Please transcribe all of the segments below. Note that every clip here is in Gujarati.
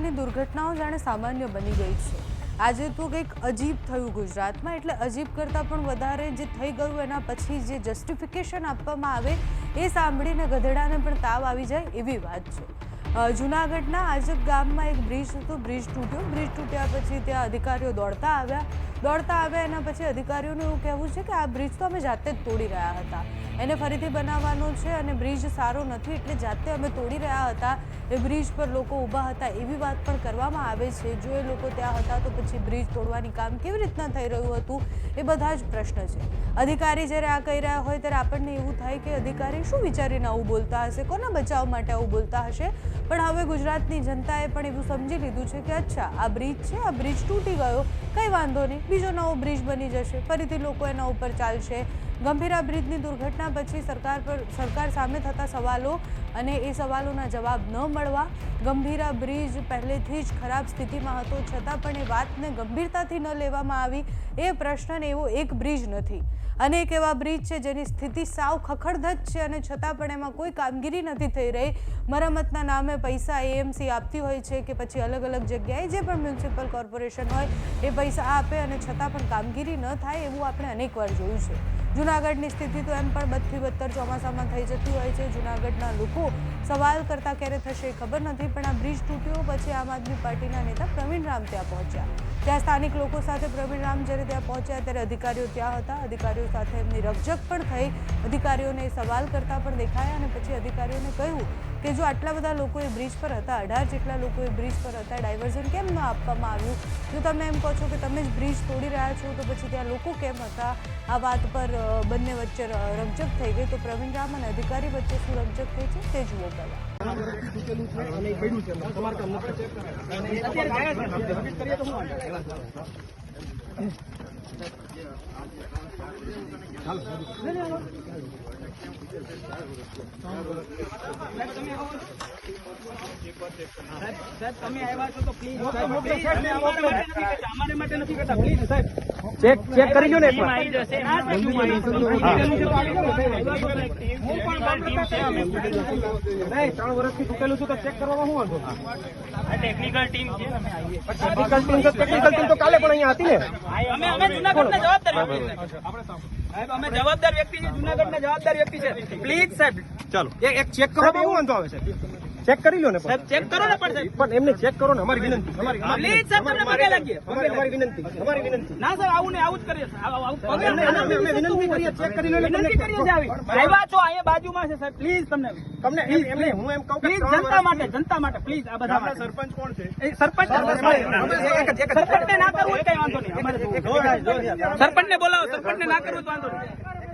તૂટવાની દુર્ઘટનાઓ જાણે સામાન્ય બની ગઈ છે. આજે તો કંઈક અજીબ થયું ગુજરાતમાં, એટલે અજીબ કરતાં પણ વધારે જે થઈ ગયું એના પછી જે જસ્ટિફિકેશન આપવામાં આવે એ સાંભળીને ગધેડાને પણ તાવ આવી જાય એવી વાત છે. જુનાગઢના આજબ ગામમાં એક બ્રિજ હતો, બ્રિજ તૂટ્યો. બ્રિજ તૂટ્યા પછી ત્યાં અધિકારીઓ દોડતા આવ્યા. દોડતા આવ્યા એના પછી અધિકારીઓનું એવું કહેવું છે કે આ બ્રિજ તો અમે જાતે જ તોડી રહ્યા હતા. એને ફરીથી બનાવવાનો છે અને બ્રિજ સારો નથી એટલે જાતે અમે તોડી રહ્યા હતા. એ બ્રિજ પર લોકો ઊભા હતા એવી વાત પણ કરવામાં આવે છે. જો એ લોકો ત્યાં હતા તો પછી બ્રિજ તોડવાની કામ કેવી રીતના થઈ રહ્યું હતું એ બધા જ પ્રશ્ન છે. અધિકારી જ્યારે આ કહી રહ્યા હોય ત્યારે આપણને એવું થાય કે અધિકારી શું વિચારીને આવું બોલતા હશે? કોના બચાવ માટે આવું બોલતા હશે? પણ હવે ગુજરાતની જનતાએ પણ એવું સમજી લીધું છે કે અચ્છા, આ બ્રિજ છે, આ બ્રિજ તૂટી ગયો. કંઈ વાંધો નહીં. બીજો નવો બ્રિજ બની જશે. ફરીથી લોકો એના ઉપર ચાલશે. ગંભીરા બ્રિજની દુર્ઘટના પછી સરકાર પર સરકાર સામે થતા સવાલો અને એ સવાલોના જવાબ ન મળવા ગંભીરા બ્રિજ પહેલેથી જ ખરાબ સ્થિતિમાં હતો. છતાં પણ એ વાતને ગંભીરતાથી ન લેવામાં આવી. એ પ્રશ્નને એવો એક બ્રિજ નથી. અનેક એવા બ્રિજ છે જેની સ્થિતિ સાવ ખખડધજ છે અને છતાં પણ એમાં કોઈ કામગીરી નથી થઈ રહી. મરામતના નામે પૈસા એએમસી આપતી હોય છે કે પછી અલગ અલગ જગ્યાએ જે પણ મ્યુનિસિપલ કોર્પોરેશન હોય એ પૈસા આપે અને છતાં પણ કામગીરી ન થાય એવું આપણે અનેકવાર જોયું છે. જૂનાગઢની સ્થિતિ તો એમ પણ બદથી બદતર ચોમાસામાં થઈ જતી હોય છે. જૂનાગઢના લોકો સવાલ કરતા, ક્યારે થશે ખબર નથી, પણ આ બ્રિજ તૂટ્યો, પછી આમ આદમી પાર્ટીના નેતા પ્રવીણ રામ ત્યાં પહોંચ્યા. ત્યાં સ્થાનિક લોકો સાથે પ્રવીણ રામ જ્યારે ત્યાં પહોંચ્યા ત્યારે અધિકારીઓ ત્યાં હતા. અધિકારીઓ સાથે એમની રકઝક પણ થઈ. અધિકારીઓને સવાલ કરતા પણ દેખાયા અને પછી અધિકારીઓને કહ્યું કે જો આટલા બધા લોકો એ બ્રિજ પર હતા, અઢાર જેટલા લોકો એ બ્રિજ પર હતા, ડાયવર્ઝન કેમ ન આપવામાં આવ્યું? જો તમે એમ કહો છો કે તમે જ બ્રિજ તોડી રહ્યા છો, તો પછી ત્યાં લોકો કેમ હતા? આ વાત પર બંને વચ્ચે રકઝક થઈ ગઈ. તો પ્રવીણ રામ અને અધિકારી વચ્ચે શું રકઝક થઈ છે તે જુઓ પહેલા. છો ચેક ચેક કરી ને ત્રણ વર્ષથી તૂટેલું છું તો ચેક કરવામાં શું વાંધો ટેકનિકલ ટીમ છે ટીમ તો ટેકનિકલ ટીમ તો કાલે પણ અહીંયા હતી ને. અમે અમે જુનાગઢના જવાબદાર વ્યક્તિ છે. સાહેબ અમે જવાબદાર વ્યક્તિ છે જુનાગઢના જવાબદાર વ્યક્તિ છે. પ્લીઝ સાહેબ ચાલો. એક ચેક કરો બહુ વાંધો આવે છે. ચેક કરી લો ને સાહેબ ચેક કરો ને પણ પણ એમને ચેક કરો ને અમારી વિનંતી અમારી પ્લીઝ સાહેબ તમને પગે લાગીએ. અમારી અમારી વિનંતી અમારી વિનંતી. ના સર આવું ને આવું જ કરીએ છીએ. આવું- આવું પગે અમે- અમે- અમે વિનંતી કરીએ ચેક કરી લો એટલે તમને. કરીએ છીએ આવી. આવ્યા છો અહીંયા બાજુમાં છે સાહેબ પ્લીઝ તમને. તમને એમ એમ હું એમ કહું પ્લીઝ જનતા માટે જનતા માટે પ્લીઝ આ બધા સરપંચ કોણ છે? એ સરપંચ સરપંચને ના કરવું કઈ વાંધો નહીં. અમારે સરપંચને બોલાવો સરપંચને ના કરવું તો વાંધો નહીં.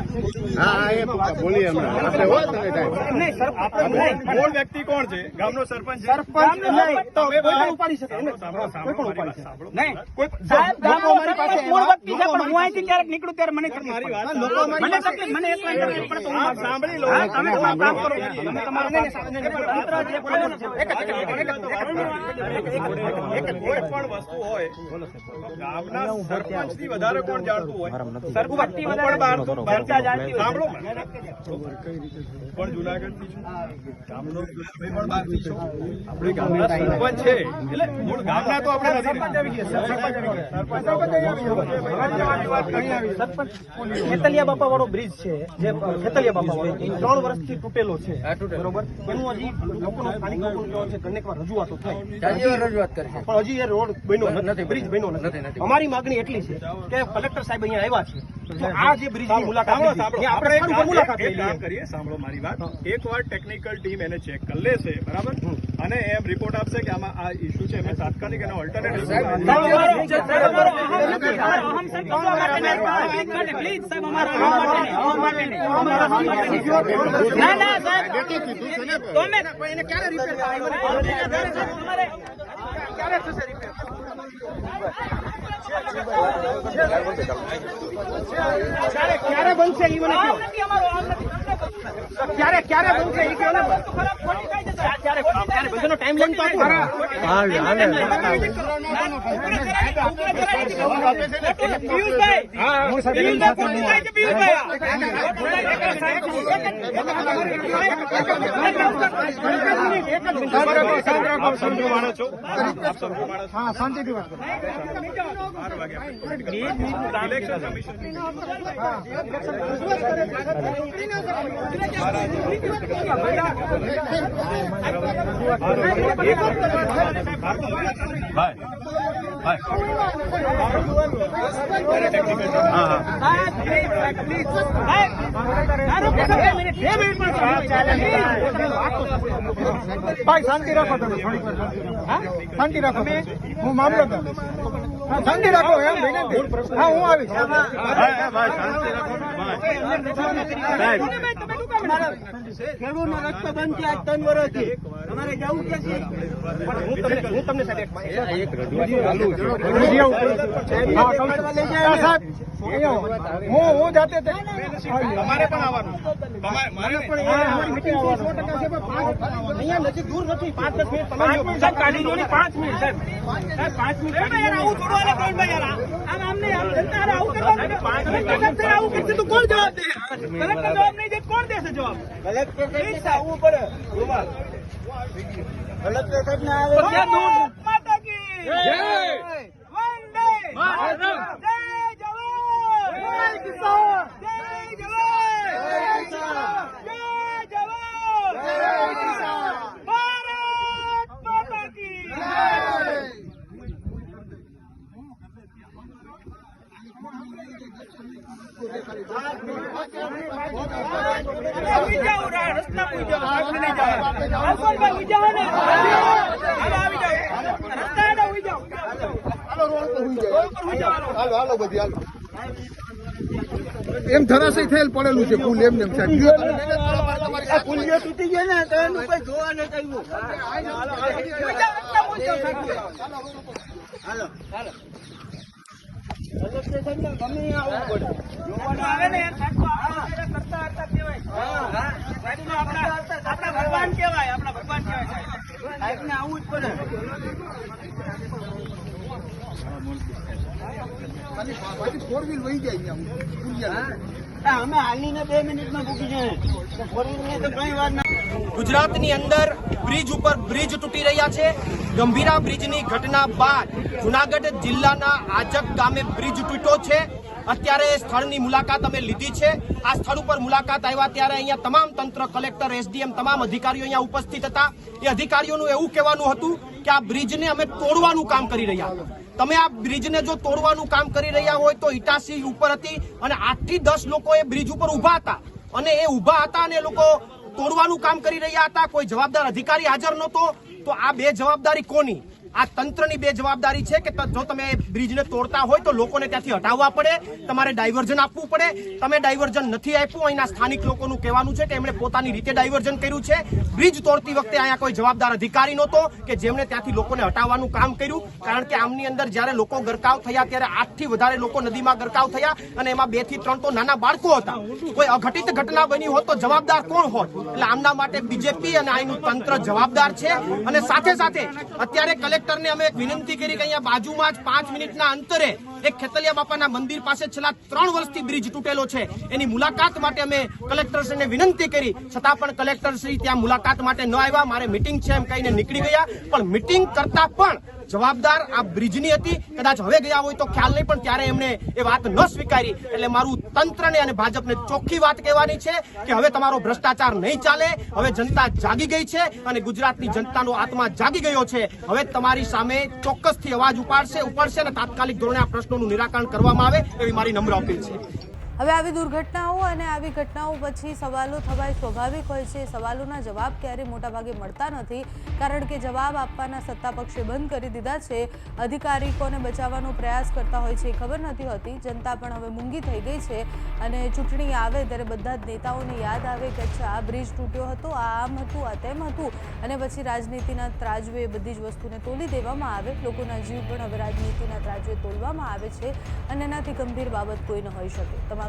હા હા એ બોલીએ હમણાં. આપણે હોય તમે ટાઈમ. મૂળ વ્યક્તિ કોણ છે? ગામનો સરપંચ સરપંચ નહીં. તો કોઈ ઉપાડી શકે. એમ. કોઈ પણ ઉપાડી શકે. નહીં. સાહેબ ગામનો સરપંચ મૂળ વ્યક્તિ છે પણ હું અહીંથી ક્યારેક નીકળું ત્યારે મને તકલીફ પડે. મને તકલીફ મને એકલા તકલીફ પડે તો હું સાંભળી લો. તમે તમારું કામ કરો. તમે તમારું કામ કરો. તંત્ર જે બોલે છે. કોઈ પણ વસ્તુ હોય ગામના સરપંચથી વધારે કોણ જાણતું હોય? સરપંચથી પણ બહાર તો બહાર ચર્ચા જાણતી હોય. સાંભળો પણ જુનાગઢથી છું ગામનો ભાઈ પણ બહારથી છું આપણે ગામના સરપંચ છે. એટલે મૂળ ગામના તો આપણે નથી સરપંચ આવી ગયા. સરપંચ ખેતલિયા બાપા વાળો બ્રિજ છે જે ખેતલિયા બાપા વાળો એ ત્રણ વર્ષથી તૂટેલો છે. બરોબર? એનું હજી લોકોનો સ્થાનિક લોકોનો છે અનેક વાર રજૂઆતો થાય. રજૂઆત કરી પણ હજી એ રોડ બન્યો નથી બ્રિજ બન્યો નથી અમારી માંગણી એટલી છે કે કલેક્ટર સાહેબ અહીંયા આવ્યા છે. આ જે બ્રિજની મુલાકાત આપણે મુલાકાત કરીએ સાંભળો મારી વાત. એક ટેકનિકલ ટીમ એને ચેક કરી લેશે બરાબર? અને એમ રિપોર્ટ આપશે કે આમાં આ ઇસ્યુ છે એમને તાત્કાલિક એનો ઓલ્ટરનેટિવ ક્યારે થશે રિપેર ક્યારે ક્યારે બનશે એ મને. ક્યારે ક્યારે બનશે એ કહો ને ટાઈમ લાઈન તો આપો. પિયુષભાઈ પિયુષભાઈ કોણ થાય છે આપ સમજો માણસ છો આપ સમજો માણસ હા શાંતિથી વાત બાર ભાઈ શાંતિ રાખો તમે થોડીક. શાંતિ રાખો. હું મામલો હા, શાંતિ રાખો એમ વિનંતી. હા હું આવીશ. ખેડૂતનો રસ્તો બંધ છે આજ ત્રણ વર્ષથી. અમારે જવું કે છે હું તમને હું સાહેબ એક હા, હું હું જાતે તમારે પણ આવવાનું. મારે નહીં. અમારી સો સો ટકા છે અહીંયા નજીક દૂર નથી. પાંચ દસ મિનિટ તમે જો. કાઢી દો પાંચ મિનિટ સાહેબ. પાંચ મિનિટ આવું થોડું હાલે આમ આમ આમ જનતા આવું કરવાનું. પાંચ મિનિટ કલેક્ટર આવું કરશે તો કોણ જવાબ દે? કલેક્ટર જવાબ નહીં દે કોણ દેશે જવાબ? કલેક્ટર સાહેબને આવવું પડે? રૂમાલ. કલેક્ટર સાહેબને આવે. ભારત માતા કી જય. વંદે માતરમ જય જવાન જય કિસાન જય જવાન જય કિસાન જય જવાન જય કિસાન ભારત માતા કી જય આવી જાઓ રા રસ્તા પૂઈ જાઓ આગળ નહીં જાઓ અલ્પોલભાઈ ઉઈ જાઓ ને હાલો આવી જાઓ રસ્તા હેઠળ ઉઈ જાઓ રોડ પર ઉઈ જાઓ હાલો હાલો બધી હાલો એમ ધરાશય થયેલ પડેલું છે પુલ એમ એમ સાહેબ. પુલિયો તૂટી ગયા ને તો એનું કોઈ જોવા હાલો હાલો. આપણા કરતા કરતા કહેવાય. આપણા આપણા ભગવાન કહેવાય આપણા ભગવાન કેવાય સાહેબ આવવું જ પડે. ફોર વ્હીલ ગુજરાતની અંદર બ્રિજ ઉપર બ્રિજ તૂટી રહ્યા છે. ગંભીરા બ્રિજની ઘટના બાદ જુનાગઢ જિલ્લાના આજક ગામે બ્રિજ તૂટ્યો છે. અત્યારે સ્થળની મુલાકાત અમે લીધી છે. આ સ્થળ ઉપર મુલાકાત આવ્યા ત્યારે અહીંયા તમામ તંત્ર કલેક્ટર, એસડીએમ તમામ અધિકારીઓ અહીંયા ઉપસ્થિત હતા. એ અધિકારીઓનું એવું કહેવાનું હતું કે આ બ્રિજને અમે તોડવાનું કામ કરી રહ્યા તમે આ બ્રિજને જો તોડવાનું કામ કરી રહ્યા હોય તો ઇટાસી ઉપર હતી અને આઠથી દસ લોકો એ બ્રિજ ઉપર ઊભા હતા. અને એ ઊભા હતા અને એ લોકો તોડવાનું કામ કરી રહ્યા હતા. કોઈ જવાબદાર અધિકારી હાજર નહોતો. તો આ બે જવાબદારી કોની? આ તંત્રની બે જવાબદારી છે કે જો તમે બ્રિજને તોડતા હોય તો લોકોને ત્યાંથી હટાવવા પડે, તમારે ડાયવર્ઝન આપવું પડે. તમે ડાયવર્ઝન નથી આપ્યું, અહીંના સ્થાનિક લોકોનું કહેવાનું છે કે એમણે પોતાની રીતે ડાયવર્ઝન કર્યું છે. બ્રિજ તોડતી વખતે અહીંયા કોઈ જવાબદાર અધિકારી નહોતો કે જેમણે ત્યાંથી લોકોને હટાવવાનું કામ કર્યું. કારણ કે આમની અંદર જ્યારે લોકો ગરકાવ થયા, ત્યારે આઠથી વધારે લોકો નદીમાં ગરકાવ થયા અને એમાં બેથી ત્રણ તો નાના બાળકો હતા. કોઈ અઘટિત ઘટના બની હોત તો જવાબદાર કોણ હોત? એટલે આમના માટે બીજેપી અને અહીંનું તંત્ર જવાબદાર છે. અને સાથે સાથે અત્યારે કલેક્ટરને અમે એક વિનંતી કરી કે અહીંયા બાજુમાં જ પાંચ મિનિટના અંતરે એક ખેતલિયા બાપાના મંદિર પાસે છેલ્લા ત્રણ વર્ષથી બ્રિજ તૂટેલો છે. એની મુલાકાત માટે અમે કલેક્ટરશ્રીને વિનંતી કરી. છતાં પણ કલેક્ટરશ્રી ત્યાં મુલાકાત માટે ન આવ્યા. મારે મિટિંગ છે એમ કહીને નીકળી ગયા. પણ મિટિંગ કરતા પણ જવાબદાર આ બ્રિજની હતી. કદાચ હવે ગયા હોય તો ખ્યાલ નહીં, પણ ત્યારે એમણે એ વાત ન સ્વીકારી. એટલે મારું તંત્રને અને ભાજપને ચોખ્ખી વાત કહેવાની છે કે હવે તમારો ભ્રષ્ટાચાર નહીં ચાલે. હવે જનતા જાગી ગઈ છે અને ગુજરાતની જનતાનો આત્મા જાગી ગયો છે. હવે તમારી સામે ચોક્કસથી અવાજ ઉપાડશે ઉપાડશે અને તાત્કાલિક ધોરણે આ પ્રશ્નોનું નિરાકરણ કરવામાં આવે એવી મારી નમ્ર અપીલ છે. હવે આવી દુર્ઘટનાઓ અને આવી ઘટનાઓ પછી સવાલો થવાય સ્વાભાવિક હોય છે. સવાલોના જવાબ ક્યારેય મોટાભાગે મળતા નથી, કારણ કે જવાબ આપવાના સત્તા પક્ષે બંધ કરી દીધા છે. અધિકારીકોને બચાવવાનો પ્રયાસ કરતા હોય છે. ખબર નથી હોતી, જનતા પણ હવે મૂંગી થઈ ગઈ છે અને ચૂંટણી આવે ત્યારે બધા જ નેતાઓને યાદ આવે કે અચ્છા, આ બ્રિજ તૂટ્યો હતો, આ આમ હતું, આ તેમ હતું અને પછી રાજનીતિના ત્રાજવે બધી જ વસ્તુને તોલી દેવામાં આવે. લોકોના જીવ પણ હવે રાજનીતિના ત્રાજવે તોલવામાં આવે છે અને એનાથી ગંભીર બાબત કોઈ ન હોઈ શકે. તમારું